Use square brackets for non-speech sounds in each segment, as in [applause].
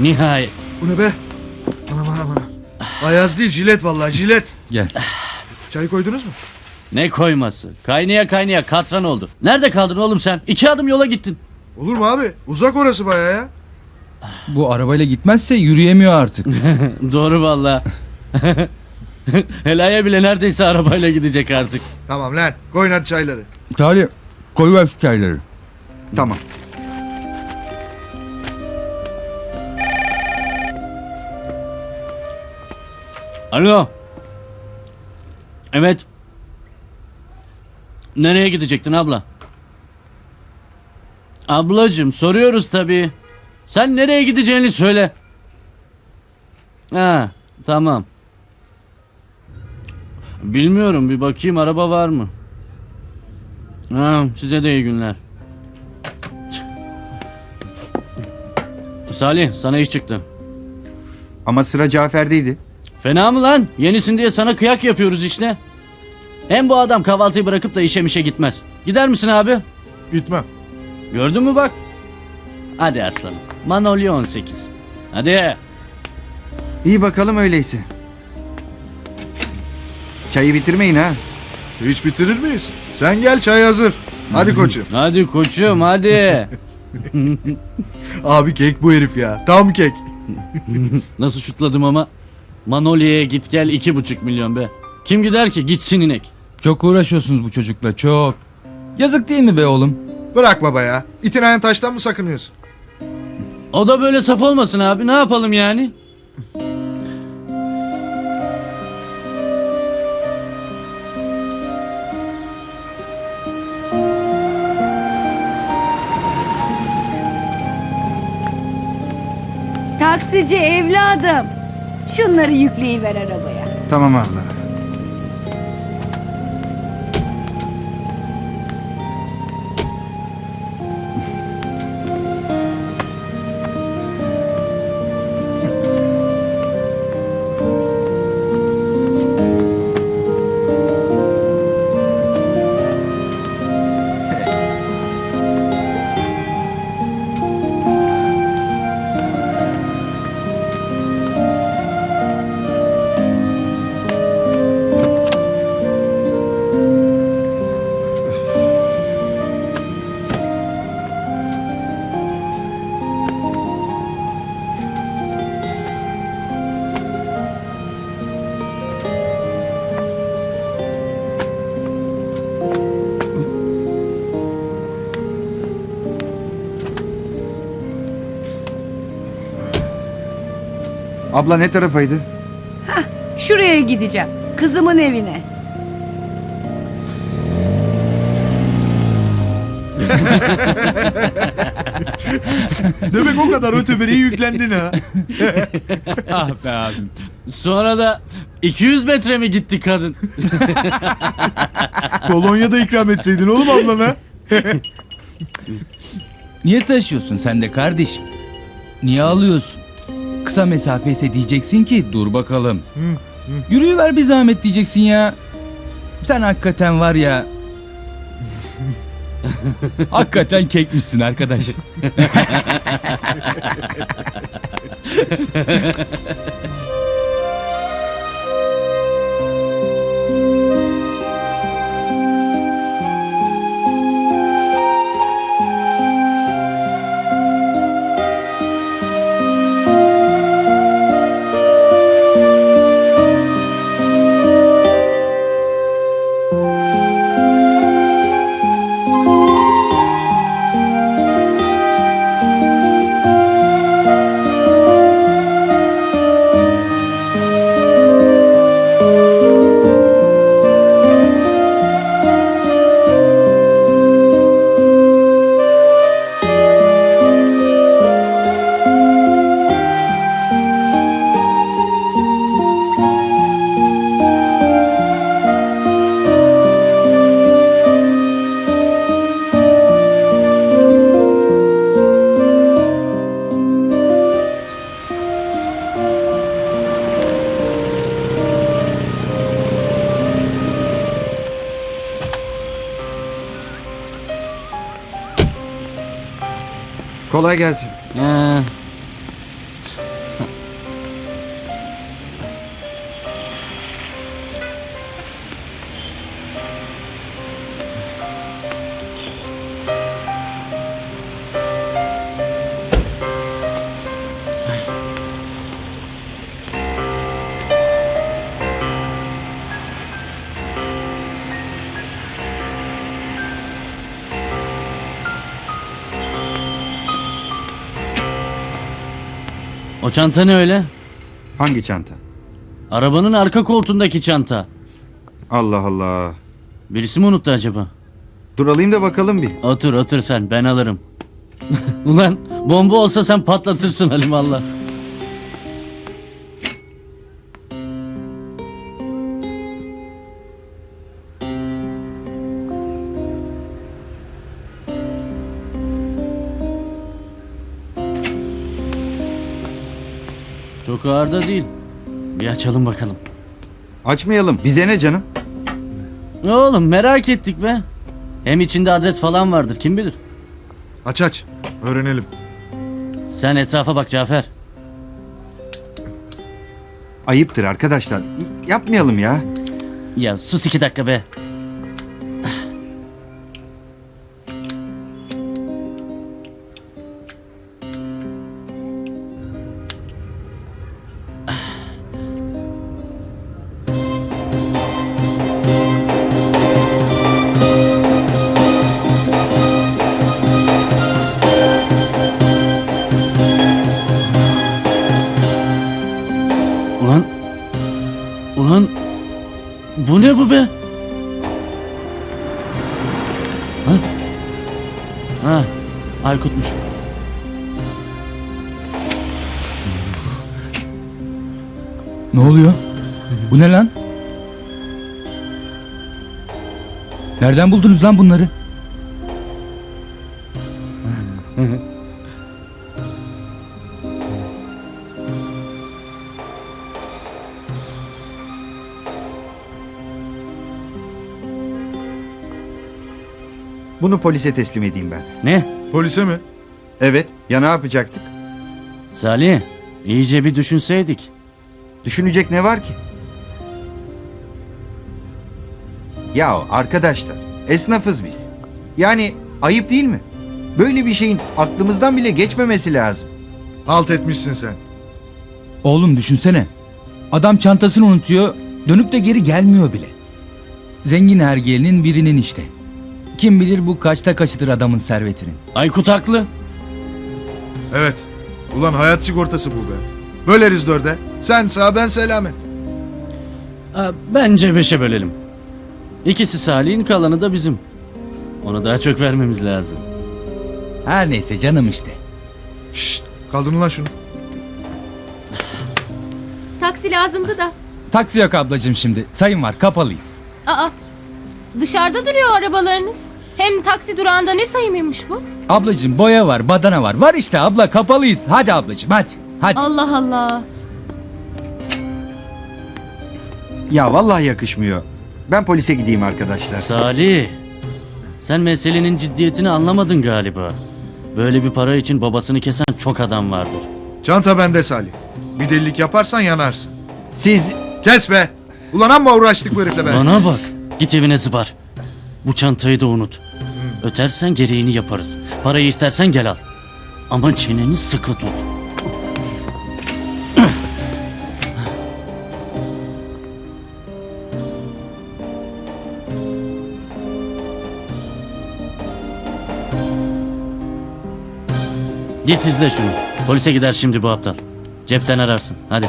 Nihayet. Bu ne be? Anam anam anam. Ayaz değil jilet vallahi jilet. Gel. Çay koydunuz mu? Ne koyması? Kaynaya kaynaya katran oldu. Nerede kaldın oğlum sen? İki adım yola gittin. Olur mu abi? Uzak orası baya ya. Bu arabayla gitmezse yürüyemiyor artık. [laughs] Doğru valla. [laughs] Helaya bile neredeyse arabayla gidecek artık. Tamam lan koyun hadi çayları. Talih koyuver şu çayları. Tamam. Alo. Evet. Nereye gidecektin abla? Ablacım soruyoruz tabii. Sen nereye gideceğini söyle. Ha, tamam. Bilmiyorum bir bakayım araba var mı? Ha, size de iyi günler. Salih sana iş çıktı. Ama sıra Cafer'deydi. Fena mı lan? Yenisin diye sana kıyak yapıyoruz işte. Hem bu adam kahvaltıyı bırakıp da işe mişe gitmez. Gider misin abi? Gitmem. Gördün mü bak? Hadi aslanım. Manolya 18. Hadi. İyi bakalım öyleyse. Çayı bitirmeyin ha. Hiç bitirir miyiz? Sen gel çay hazır. Hadi koçum. [laughs] Hadi koçum hadi. Abi kek bu herif ya. Tam kek. [laughs] Nasıl şutladım ama. Manolya'ya git gel iki buçuk milyon be. Kim gider ki? Gitsin inek. Çok uğraşıyorsunuz bu çocukla çok. Yazık değil mi be oğlum? Bırak baba ya. İtin ayağın taştan mı sakınıyorsun? O da böyle saf olmasın abi. Ne yapalım yani? Taksici evladım. Şunları yükleyiver arabaya. Tamam abla. Abla ne tarafaydı? Şuraya gideceğim. Kızımın evine. [laughs] Demek o kadar öteberiye yüklendin ha. [laughs] ah be abim. Sonra da 200 metre mi gitti kadın? [laughs] Kolonya'da ikram etseydin oğlum ablana. Niye taşıyorsun sen de kardeşim? Niye alıyorsun? Kısa mesafe ise diyeceksin ki dur bakalım. Yürüyüver bir zahmet diyeceksin ya. Sen hakikaten var ya. [laughs] hakikaten kekmişsin arkadaş. [laughs] Kolay gelsin. Ha. O çanta ne öyle? Hangi çanta? Arabanın arka koltuğundaki çanta. Allah Allah. Birisi mi unuttu acaba? Dur alayım da bakalım bir. Otur otur sen ben alırım. [laughs] Ulan bomba olsa sen patlatırsın Halim Allah. Çok ağır da değil. Bir açalım bakalım. Açmayalım. Bize ne canım? Oğlum merak ettik be. Hem içinde adres falan vardır kim bilir. Aç aç. Öğrenelim. Sen etrafa bak Cafer. Ayıptır arkadaşlar. Yapmayalım ya. Ya sus iki dakika be. Ne bu be? Ha? Ha, Aykut'muş. Ne oluyor? Bu ne lan? Nereden buldunuz lan bunları? Bunu polise teslim edeyim ben. Ne? Polise mi? Evet. Ya ne yapacaktık? Salih, iyice bir düşünseydik. Düşünecek ne var ki? Ya arkadaşlar, esnafız biz. Yani ayıp değil mi? Böyle bir şeyin aklımızdan bile geçmemesi lazım. Halt etmişsin sen. Oğlum düşünsene. Adam çantasını unutuyor, dönüp de geri gelmiyor bile. Zengin hergelinin birinin işte. Kim bilir bu kaçta kaçıdır adamın servetinin. Aykut haklı. Evet. Ulan hayat sigortası bu be. Böleriz dörde. Sen sağ ben selamet. Bence beşe bölelim. İkisi Salih'in kalanı da bizim. Ona daha çok vermemiz lazım. Her neyse canım işte. Şşt. Kaldırın lan şunu. Taksi lazımdı da. Taksi yok ablacığım şimdi. Sayın var kapalıyız. Aa, dışarıda duruyor arabalarınız. Hem taksi durağında ne sayımıymış bu? Ablacığım boya var, badana var. Var işte abla kapalıyız. Hadi ablacığım hadi. Hadi. Allah Allah. Ya vallahi yakışmıyor. Ben polise gideyim arkadaşlar. Salih, sen meselenin ciddiyetini anlamadın galiba. Böyle bir para için babasını kesen çok adam vardır. Çanta bende Salih. Bir delilik yaparsan yanarsın. Siz Kes be. Ulan amma uğraştık bu herifle be. Bana bak, git evine zıbar. Bu çantayı da unut. Ötersen gereğini yaparız. Parayı istersen gel al. Ama çeneni sıkı tut. Git izle şunu. Polise gider şimdi bu aptal. Cepten ararsın. Hadi.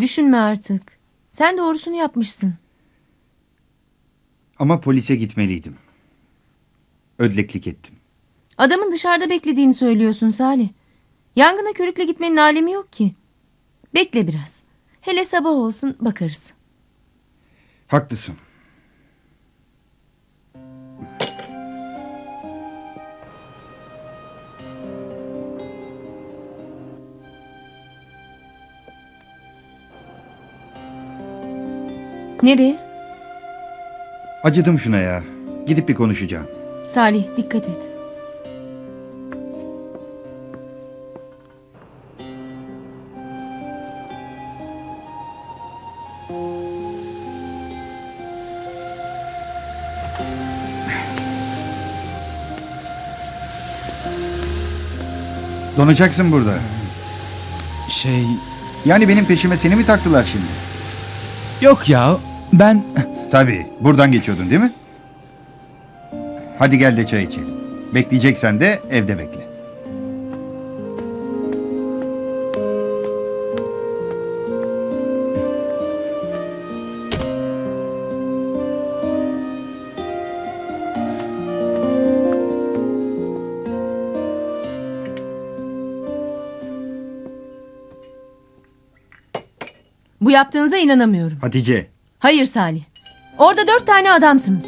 Düşünme artık. Sen doğrusunu yapmışsın. ama polise gitmeliydim. Ödleklik ettim. Adamın dışarıda beklediğini söylüyorsun Salih. Yangına körükle gitmenin alemi yok ki. Bekle biraz. Hele sabah olsun bakarız. Haklısın. Nereye? Acıdım şuna ya. Gidip bir konuşacağım. Salih dikkat et. Donacaksın burada. Şey Yani benim peşime seni mi taktılar şimdi? yok ya ben Tabii. Buradan geçiyordun değil mi? Hadi gel de çay içelim. Bekleyeceksen de evde bekle. Bu yaptığınıza inanamıyorum. Hatice. Hayır Salih. Orada dört tane adamsınız.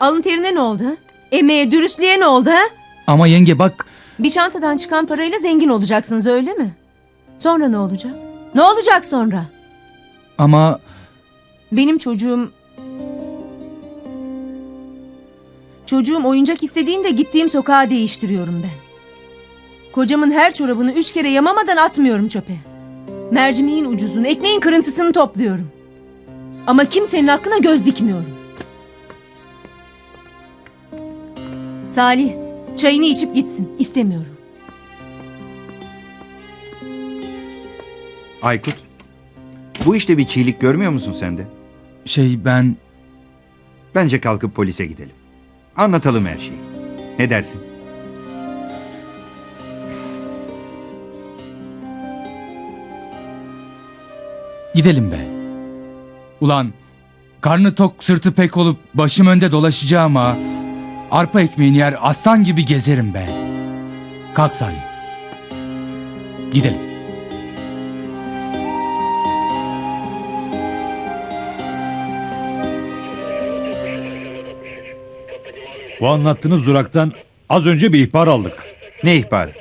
Alın terine ne oldu ha? Emeğe, dürüstlüğe ne oldu ha? ama yenge bak Bir çantadan çıkan parayla zengin olacaksınız öyle mi? Sonra ne olacak? Ne olacak sonra? ama Benim çocuğum... Çocuğum oyuncak istediğinde gittiğim sokağa değiştiriyorum ben. Kocamın her çorabını üç kere yamamadan atmıyorum çöpe. Mercimeğin ucuzunu, ekmeğin kırıntısını topluyorum. Ama kimsenin hakkına göz dikmiyorum. Salih, çayını içip gitsin. İstemiyorum. Aykut. Bu işte bir çiğlik görmüyor musun sen de? şey ben Bence kalkıp polise gidelim. Anlatalım her şeyi. Ne dersin? gidelim be. Ulan karnı tok sırtı pek olup başım önde dolaşacağım ha. Arpa ekmeğini yer aslan gibi gezerim be. Kalk Salih. Gidelim. Bu anlattığınız duraktan az önce bir ihbar aldık. Ne ihbarı?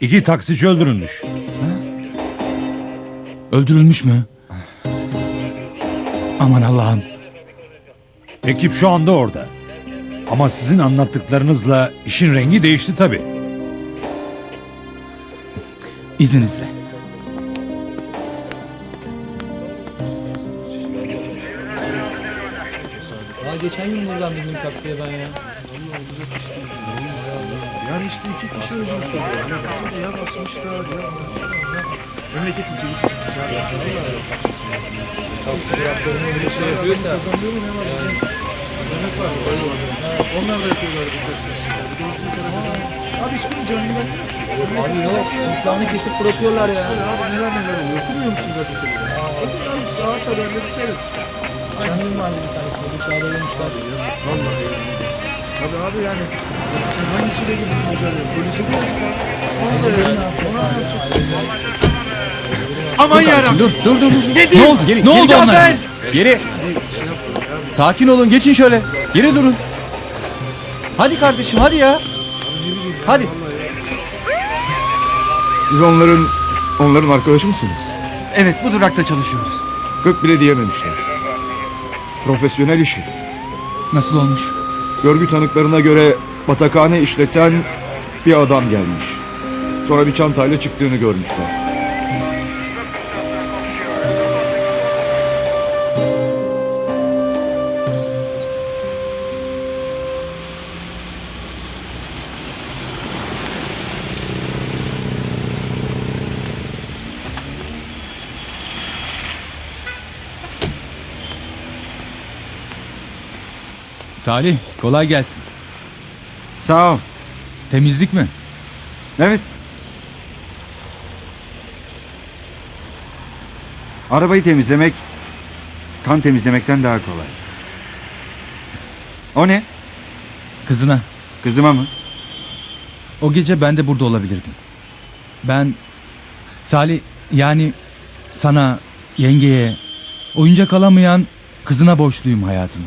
İki taksici öldürülmüş. Öldürülmüş mü? Aman Allah'ım. Ekip şu anda orada. Ama sizin anlattıklarınızla işin rengi değişti tabii. İzninizle. Ya geçen gün buradan bindim taksiye ben ya. Yani işte iki kişi öldürsün. Ya basmışlar ya. Memleketin çivisi çıkmış abi. Duraklarını bir şey yapıyorsa. Kazanıyor mu ne var? Bizim Mehmet var. Var. Onlar da yapıyorlar bu taksi işini. Doğrusu tarafı. Abi hiçbirinin canını vermiyor. Abi yok. Kulağını kesip bırakıyorlar ya. Abi neler neler oluyor. Okumuyor musun gazeteleri? Oku ya işte ağaç haberleri seyret işte. Gün vardı bir tanesinde. Bıçağı dayamışlar. Yazık. Vallahi yazık. Tabii abi yani. Sen hangisiyle gibi mücadele? Polise de yazık. Ona da yazık. Ona ne yapacaksın? Aman yarabbim. Dur dur dur. dur. Nedir? Ne oldu? Geri, Ne geri oldu dön. onlara? Geri. Şey ya. Sakin olun. Geçin şöyle. Geri durun. Hadi kardeşim hadi ya. Hadi. Siz onların onların arkadaşı mısınız? Evet bu durakta çalışıyoruz. Gık bile diyememişler. Profesyonel işi. Nasıl olmuş? Görgü tanıklarına göre batakhane işleten bir adam gelmiş. Sonra bir çantayla çıktığını görmüşler. Salih kolay gelsin. Sağ ol. Temizlik mi? Evet. Arabayı temizlemek kan temizlemekten daha kolay. O ne? Kızına. Kızıma mı? O gece ben de burada olabilirdim. Ben Salih yani sana, yengeye, oyuncak alamayan kızına borçluyum hayatımı.